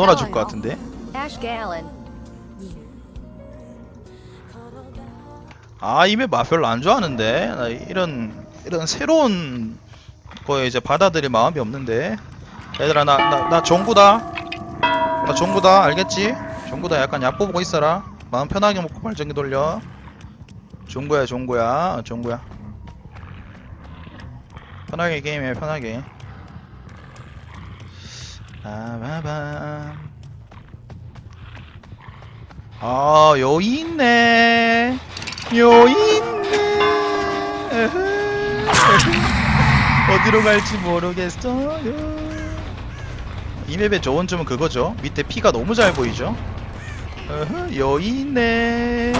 놀아줄 것 같은데. 아 이메 마 별로 안 좋아하는데. 나 이런 이런 새로운 거에 이제 받아들일 마음이 없는데. 얘들아 나 나나 종구다. 나 종구다. 알겠지? 종구다 약간 약 뽑고 있어라. 마음 편하게 먹고 발전기 돌려. 종구야 종구야. 종구야. 편하게 게임해 편하게 빠바밤 아 여기 있네. 여기 있네. 어디로 갈지 모르겠어요. 이 맵의 좋은 점은 그거죠. 밑에 피가 너무 잘 보이죠. 여기 있네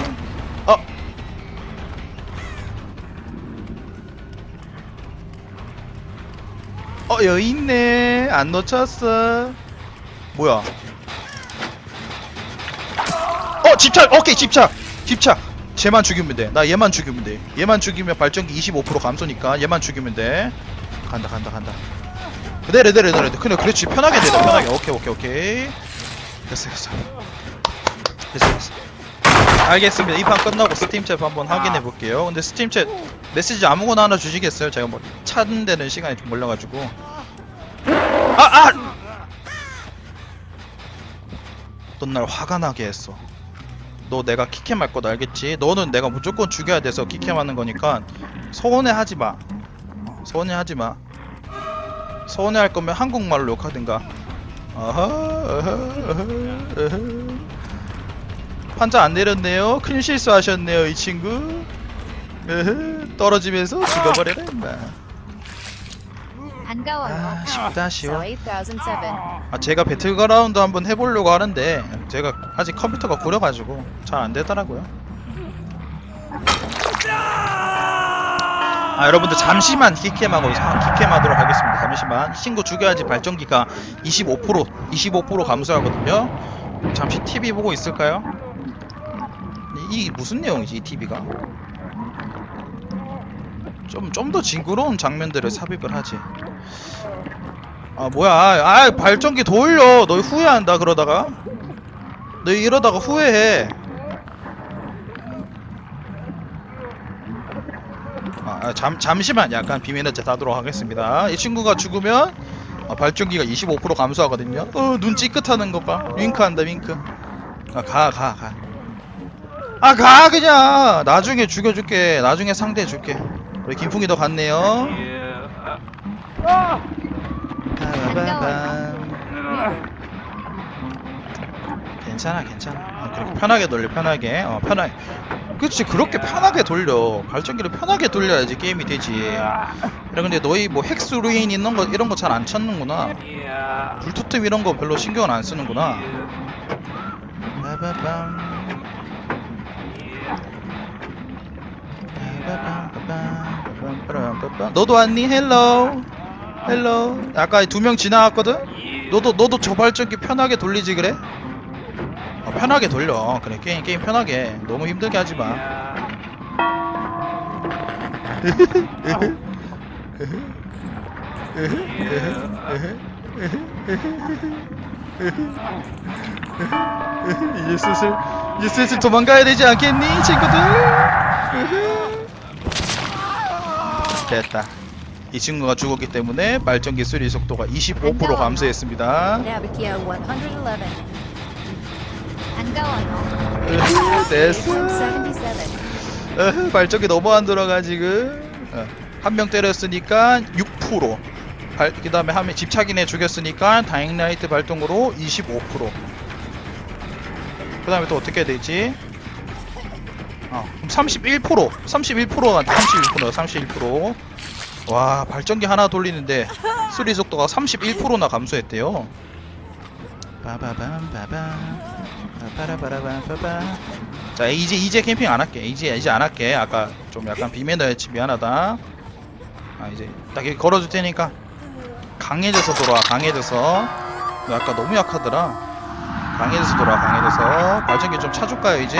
어 어, 여기 있네. 안 놓쳤어. 뭐야? 어, 집착! 오케이, 집착! 집착! 쟤만 죽이면 돼. 나 얘만 죽이면 돼. 얘만 죽이면 발전기 25% 감소니까 얘만 죽이면 돼. 간다, 간다, 간다. 내려, 내려, 내려. 그래, 그렇지. 편하게 내려, 편하게. 오케이, 오케이, 오케이. 됐어, 됐어. 됐어, 됐어. 알겠습니다. 이 판 끝나고 스팀 챗 한번 확인해 볼게요. 근데 스팀 챗 메시지 아무거나 하나 주시겠어요? 제가 뭐 찾는 데는 시간이 좀 걸려가지고. 아, 아! 넌날 화가 나게 했어. 너 내가 키캠 할 것 알겠지? 너는 내가 무조건 죽여야 돼서 키캠 하는 거니까 서운해 하지 마. 어, 서운해 하지 마. 서운해 할 거면 한국말로 욕하든가. 어허, 어허, 어허, 어허. 판자 안 내렸네요. 큰 실수하셨네요, 이 친구. 으흐, 떨어지면서 죽어버려라, 임마. 반가워요. 아, 쉽다, 쉬워. So 8007. 아, 제가 배틀그라운드 한번 해보려고 하는데, 제가 아직 컴퓨터가 구려가지고 잘 안 되더라고요. 아, 여러분들 잠시만 키캠하고, 사- 키캠하도록 하겠습니다. 잠시만. 친구 죽여야지 발전기가 25%, 25% 감소하거든요. 잠시 TV 보고 있을까요? 이, 이 무슨 내용이지, 이 TV가? 좀, 좀 더 징그러운 장면들을 삽입을 하지. 아, 뭐야. 아, 발전기 돌려. 너 후회한다, 그러다가. 너 이러다가 후회해. 아, 아, 잠, 잠시만 약간 비밀의 제하도록 하겠습니다. 이 친구가 죽으면 아, 발전기가 25% 감소하거든요. 어, 눈 찌끗하는 거 봐. 윙크한다, 윙크. 아, 가, 가, 가. 아, 가, 그냥. 나중에 죽여줄게. 나중에 상대해 줄게. 우리 김풍이도 갔네요. 빠바밤. 괜찮아, 괜찮아. 어, 그렇게 편하게 돌려, 편하게. 어, 편하게. 그렇지, 그렇게 편하게 돌려. 발전기를 편하게 돌려야지 게임이 되지. 야, 근데 너희 뭐 헥스 루인 이런 거 이런 거 잘 안 찾는구나. 불투틈 이런 거 별로 신경을 안 쓰는구나. 빠바밤. 빠바밤, 빠바밤. 너도 왔니? 헬로. 헬로. 아까 두 명 지나갔거든? 너도 너도 저 발전기 편하게 돌리지 그래? 어, 편하게 돌려. 그래 게임 게임 편하게. 너무 힘들게 하지 마. 이제 슬슬 이제 슬슬 도망가야 되지 않겠니 친구들? 됐다. 이 친구가 죽었기 때문에 발전기 수리 속도가 25% 감소했습니다. Navikia 111. 반가워요. 으흐, 됐어. 77. 으흐, 발전기 너무 안 돌아가 지금. 어, 한명 때렸으니까 6%. 발, 그 다음에 한 명 집착인애 죽였으니까 다잉라이트 발동으로 25%. 그 다음에 또 어떻게 해야 되지? 어, 31%. 31%가 31%, 31%. 와, 발전기 하나 돌리는데 수리 속도가 31%나 감소했대요. 빠바밤 빠밤. 빠라바라밤 빠밤. 자, 이제 이제 캠핑 안 할게. 이제 이제 안 할게. 아까 좀 약간 비매너였지 미안하다. 아, 이제 딱 여기 걸어줄 테니까 강해져서 돌아와. 강해져서. 너 아까 너무 약하더라. 강해져서 돌아와. 강해져서 발전기 좀 차줄까요 이제?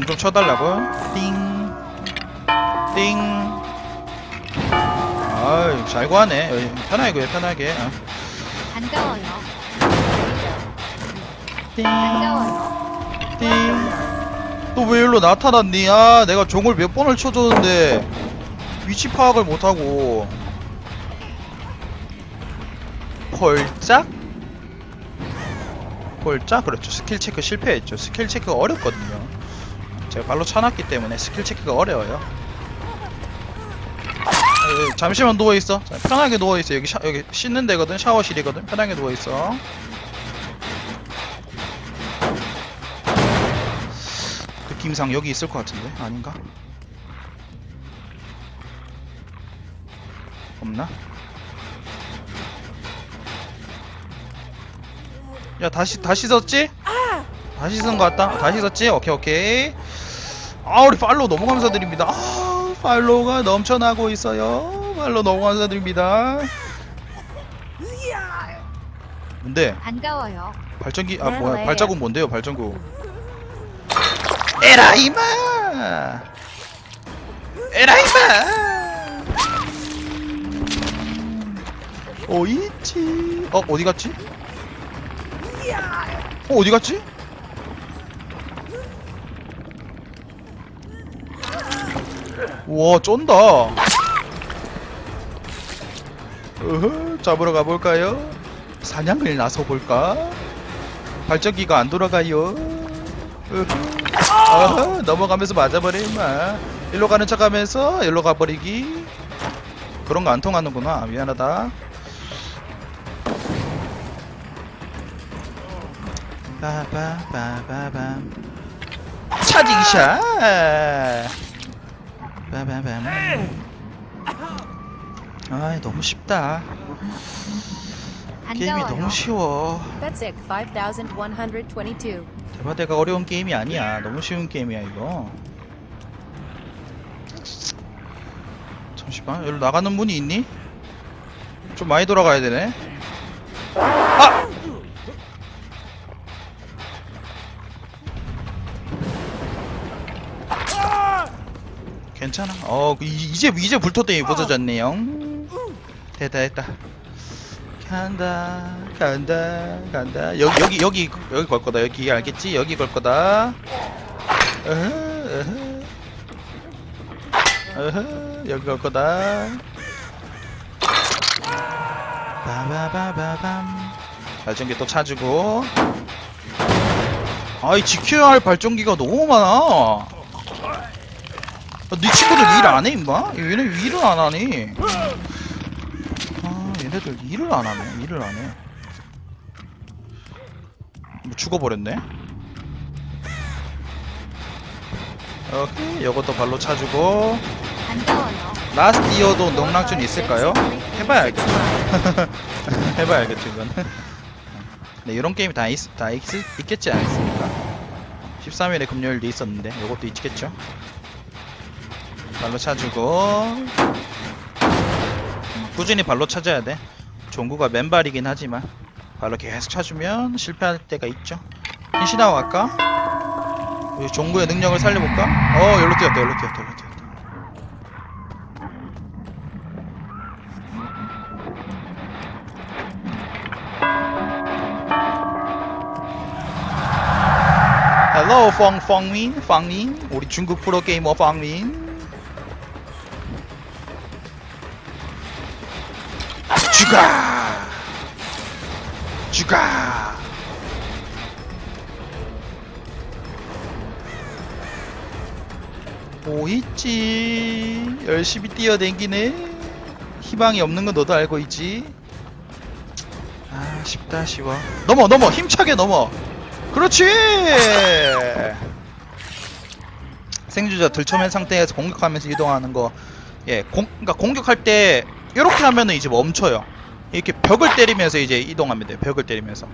종 좀 쳐달라고 띵 띵. 아이 잘 구하네 어이, 편하게 구해 편하게 어. 반가워요. 띵. 반가워요. 또왜 일로 나타났니? 아, 내가 종을 몇 번을 쳐줬는데 위치 파악을 못하고 폴짝? 폴짝? 그렇죠. 스킬 체크 실패했죠. 스킬 체크가 어렵거든요. 제가 발로 쳐놨기 때문에 스킬 체크가 어려워요. 아, 잠시만 누워 있어. 자, 편하게 누워 있어. 여기 샤, 여기 씻는 데거든. 샤워실이거든. 편하게 누워 있어. 느낌상 여기 있을 것 같은데 아닌가? 없나? 야 다시 다시 썼지? 다시 쓴것 같다. 다시 썼지? 오케이 오케이. 아 우리 팔로우 너무 감사드립니다. 아 팔로우가 넘쳐나고 있어요. 팔로우 너무 감사드립니다. 뭔데? 반가워요. 발전기 아 네, 뭐야 네. 발자국 뭔데요 발전구 에라 이마 에라 이마 어이치 어 어디 갔지 어 어디 갔지 우와 쫀다 어허 잡으러 가볼까요 사냥을 나서 볼까 발전기가 안 돌아가요. 으흐. 어허, 넘어가면서 맞아버려 임마. 일로 가는 척하면서 일로 가버리기. 그런 거 안 통하는구나. 미안하다. 빠바바바밤. 차징샷. 빠바밤. 아, 너무 쉽다. 게임이. 너무 쉬워. 5122. 대바대가 어려운 게임이 아니야. 너무 쉬운 게임이야 이거. 잠시만, 여기로 나가는 문이 있니? 좀 많이 돌아가야 되네. 아! 괜찮아. 어, 이- 이제 이제 불토대이 부서졌네요. 됐다 됐다. 간다 간다 간다. 여기 여기 여기 여기 걸 거다. 여기 알겠지? 여기 걸 거다. 여기 걸 거다. 바바바바밤. 발전기 또 찾고. 아이 지켜야 할 발전기가 너무 많아 아, 네 친구들 일 안 해 임마? 얘네 일을 안 하니? 아 얘네들 일을 안 하네 일을 안 해. 뭐 죽어버렸네. 오케이 요것도 발로 차주고. 라스트 이어도 농락전 있을까요? 해봐야 알겠다 해봐야 알겠죠 이건. 네 이런 게임이 다, 있, 다 있, 있겠지 않습니까? 13일에 금요일도 있었는데 요것도 있겠죠 발로 차주고 꾸준히 발로 찾아야 돼. 종구가 맨발이긴 하지만 발로 계속 찾으면 실패할 때가 있죠. 신시나고 갈까? 우리 종구의 능력을 살려볼까? 어, 열로 뛰었다, 열로 뛰었다, 열로 뛰었다. 헬로 펑펑민 펑민 우리 중국 프로게이머 펑민 죽어 죽어 뭐 있지. 열심히 뛰어댕기네. 희망이 없는 건 너도 알고 있지. 아 쉽다 쉬워. 넘어 넘어. 힘차게 넘어. 그렇지! 생주자 들쳐맨 상태에서 공격하면서 이동하는 거. 예, 공, 그러니까 공격할 때 이렇게 하면은 이제 멈춰요. 이렇게 벽을 때리면서 이제 돼요. 벽을 때리면서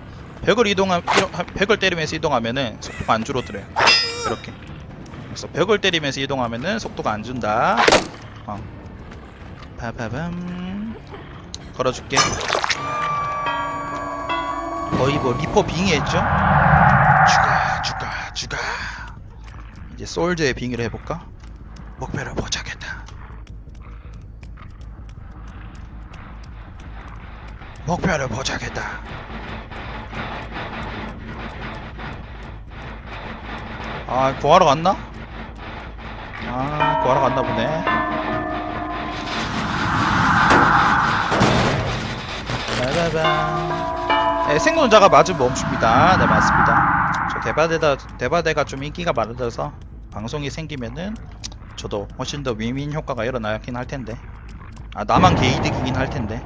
벽을 이동하 벽을 때리면서 이동하면은 속도가 안 줄어들어요. 이렇게. 그래서 벽을 때리면서 이동하면은 속도가 안 준다. 어. 바바밤. 걸어줄게. 거의 뭐 리퍼 빙의했죠? 죽어, 죽어, 죽어. 이제 솔저의 빙의를 해볼까? 목표를 포착했다. 목표를 포착했다. 아, 구하러 갔나? 아, 구하러 갔나 보네. 네, 생존자가 맞으면 멈춥니다. 네, 맞습니다. 저 대바대다, 대바대가 좀 인기가 많아져서 방송이 생기면은 저도 훨씬 더 윈윈 효과가 일어나긴 할 텐데. 아, 나만 개이득이긴 할 텐데.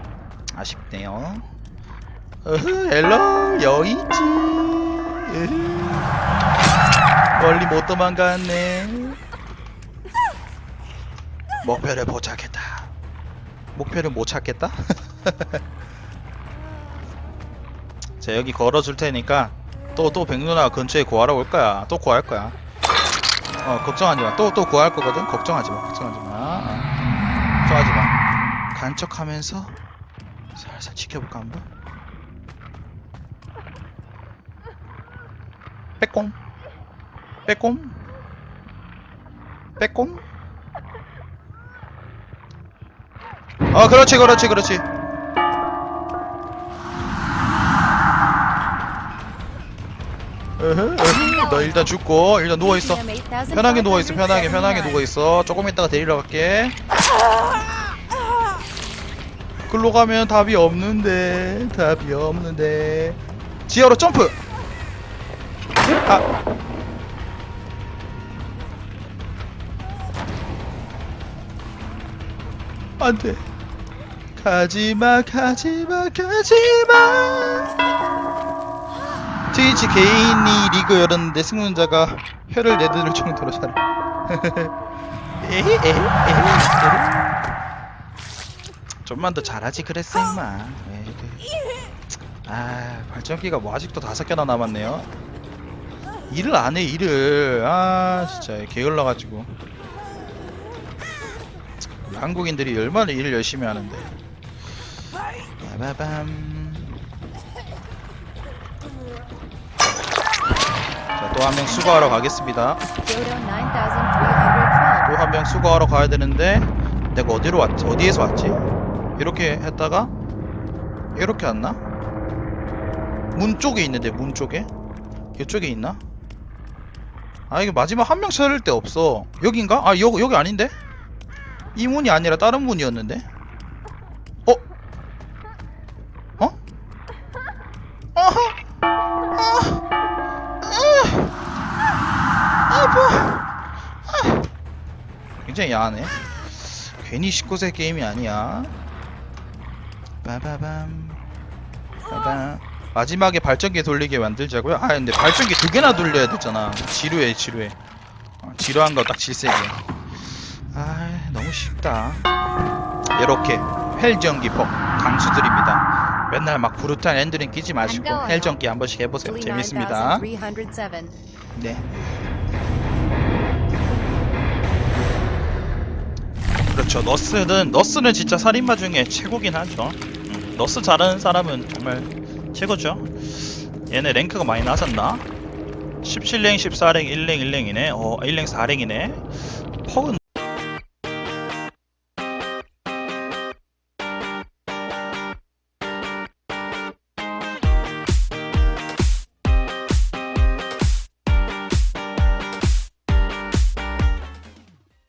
아쉽네요. 으흐, 헬로, 여의지. 멀리 못 도망갔네. 목표를 포착했다. 목표를 못 찾겠다? 자, 여기 걸어줄 테니까 또, 또 백누나 근처에 구하러 올 거야. 또 구할 거야. 어, 걱정하지 마. 또, 또 구할 거거든? 걱정하지 마. 걱정하지 마. 어. 걱정하지 마. 간척하면서 지켜볼까, 한번? 빼꼼. 빼꼼. 빼꼼. 어, 그렇지, 그렇지, 그렇지. 너 일단 죽고, 일단 누워있어. Premium 8,577. 편하게 누워있어, 편하게, 편하게 누워있어. 조금 있다가 데리러 갈게. 글로 가면 답이 없는데, 답이 없는데. 지하로 점프! 아. 안 돼. 가지마, 가지마, 가지마! 트위치 개인이 리그 열었는데 승문자가 혀를 내두를 정도로 잘해. 에헤, 에헤, 에헤, 에헤. 좀만 더 잘하지 그랬어 임마. 아 발전기가 뭐 아직도 다섯 개나 남았네요. 일을 안 해 일을. 아 진짜 게을러가지고. 한국인들이 얼마나 일을 열심히 하는데. 빠바밤. 자, 또 한 명 수거하러 가겠습니다. Dodo 9,312. 또한 명 수거하러 가야 되는데 내가 어디로 왔지? 어디에서 왔지? 이렇게 했다가 이렇게 왔나? 문 쪽에 있는데 문 쪽에? 이쪽에 있나? 아 이게 마지막 한 명 찾을 데 없어 여긴가? 아 여기 여기 아닌데? 이 문이 아니라 다른 문이었는데? 어? 어? 아하! 아! 아! 아 뭐! 굉장히 야하네. 괜히 19세 게임이 아니야. 빠바밤. 빠밤. 마지막에 발전기 돌리게 만들자고요? 아 근데 발전기 두 개나 돌려야 되잖아. 지루해 지루해. 어, 지루한 거 딱 질색이야. 아 너무 쉽다. 이렇게 헬전기폭 강수들입니다. 맨날 막 브루탈 엔드링 끼지 마시고. 헬전기 한 번씩 해보세요. 재밌습니다. 9,307. 네. 그렇죠. 너스는 너스는 진짜 살인마 중에 최고긴 하죠. 음, 너스 잘하는 사람은 정말 최고죠. 얘네 랭크가 많이 낮았나? 17랭, 14랭, 1랭, 1랭이네. 어, 1랭, 4랭이네. 퍽은